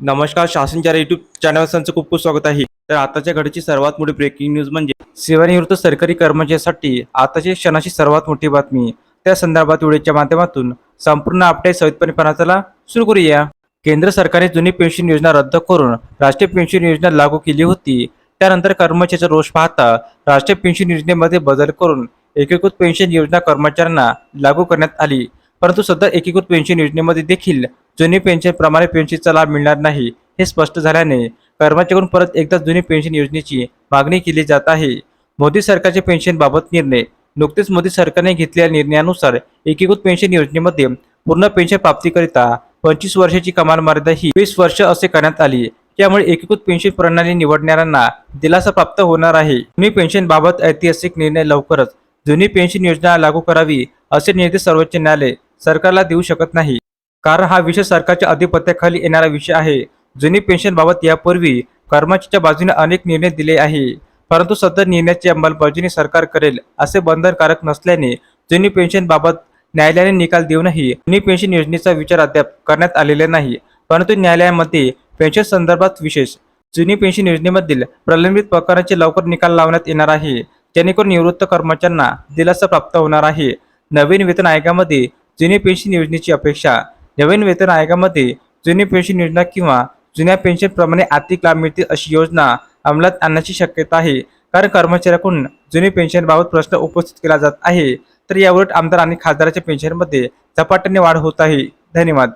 नमस्कार शासनच्या YouTube channel संचं खूप खूप स्वागत आहे. तर आताच्या घडीची सर्वात मोठी ब्रेकिंग न्यूज म्हणजे सेवानिवृत्त सरकारी कर्मचाऱ्यांसाठी आताची क्षणाची सर्वात मोठी बातमी. त्या संदर्भात व्हिडिओच्या माध्यमातून संपूर्ण अपडेट सहितपणे चला सुरू करूया. केंद्र सरकारने जुनी पेन्शन योजना रद्द करून राष्ट्रीय पेन्शन योजना लागू केली होती. त्यानंतर कर्मचाऱ्याचा रोष पाहता राष्ट्रीय पेन्शन योजनेमध्ये बदल करून एकीकृत पेन्शन योजना कर्मचाऱ्यांना लागू करण्यात आली. परंतु सध्या एकीकृत पेन्शन योजनेमध्ये देखील जुनी पेन्शन प्रमाणे पेन्शनचा लाभ मिळणार नाही हे स्पष्ट झाल्याने कर्मचाऱ्यांकडून परत एकदा जुनी पेन्शन योजनेची मागणी केली जात आहे. मोदी सरकारचे पेन्शनबाबत निर्णय. नुकतेच मोदी सरकारने घेतलेल्या निर्णयानुसार एकीकृत पेन्शन योजनेमध्ये पूर्ण पेन्शन प्राप्तीकरिता पंचवीस वर्षाची कमाल मर्यादा ही वीस वर्ष असे करण्यात आली. त्यामुळे एकीकृत पेन्शन प्रणाली निवडणाऱ्यांना दिलासा प्राप्त होणार आहे. जुनी पेन्शन बाबत ऐतिहासिक निर्णय लवकरच. जुनी पेन्शन योजना लागू करावी असे निर्देश सर्वोच्च न्यायालय सरकारला देऊ शकत नाही. कारण हा विषय सरकारच्या अधिपत्याखाली येणारा विषय आहे. जुनी पेन्शन बाबत यापूर्वी कर्मचाऱ्याच्या बाजूने अनेक निर्णय दिले आहे. परंतु सदर निर्णयाची अंमलबजावणी सरकार करेल असे बंधनकारक नसल्याने जुनी पेन्शन बाबत न्यायालयाने निकाल देऊनही जुनी पेन्शन योजनेचा विचार अद्याप करण्यात आलेला नाही. परंतु न्यायालयामध्ये पेन्शन संदर्भात विशेष जुनी पेन्शन योजनेमधील प्रलंबित प्रकारांचे लवकर निकाल लावण्यात येणार आहे. जेणेकरून निवृत्त कर्मचाऱ्यांना दिलासा प्राप्त होणार आहे. नवीन वेतन आयोगामध्ये जुनी पेन्शन योजनेची अपेक्षा नवीन वेतन आयोगामध्ये जुनी पेन्शन योजना किंवा जुन्या पेन्शनप्रमाणे आर्थिक लाभ मिळतील अशी योजना अंमलात आणण्याची शक्यता आहे. कारण कर्मचाऱ्याकडून जुनी पेन्शनबाबत प्रश्न उपस्थित केला जात आहे. तर याउलट आमदार आणि खासदाराच्या पेन्शनमध्ये झपाट्याने वाढ होत आहे. धन्यवाद.